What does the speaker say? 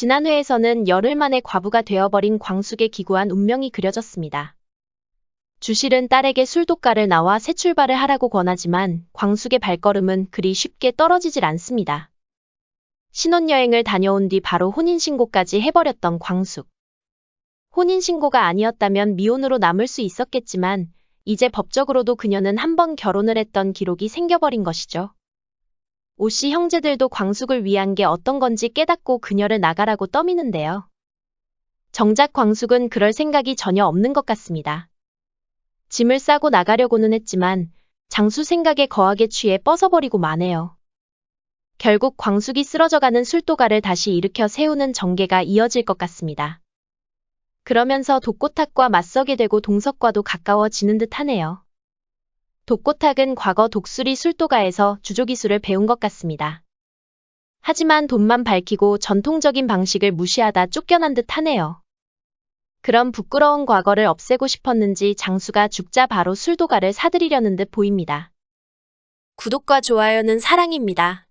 지난 회에서는 열흘 만에 과부가 되어버린 광숙의 기구한 운명이 그려졌습니다. 주실은 딸에게 술독가를 나와 새 출발을 하라고 권하지만 광숙의 발걸음은 그리 쉽게 떨어지질 않습니다. 신혼여행을 다녀온 뒤 바로 혼인신고까지 해버렸던 광숙. 혼인신고가 아니었다면 미혼으로 남을 수 있었겠지만 이제 법적으로도 그녀는 한 번 결혼을 했던 기록이 생겨버린 것이죠. 오씨 형제들도 광숙을 위한 게 어떤 건지 깨닫고 그녀를 나가라고 떠미는데요. 정작 광숙은 그럴 생각이 전혀 없는 것 같습니다. 짐을 싸고 나가려고는 했지만 장수 생각에 거하게 취해 뻗어버리고 마네요. 결국 광숙이 쓰러져가는 술도가를 다시 일으켜 세우는 전개가 이어질 것 같습니다. 그러면서 독고탁과 맞서게 되고 동석과도 가까워지는 듯 하네요. 독고탁은 과거 독수리 술도가에서 주조기술을 배운 것 같습니다. 하지만 돈만 밝히고 전통적인 방식을 무시하다 쫓겨난 듯 하네요. 그런 부끄러운 과거를 없애고 싶었는지 장수가 죽자 바로 술도가를 사들이려는 듯 보입니다. 구독과 좋아요는 사랑입니다.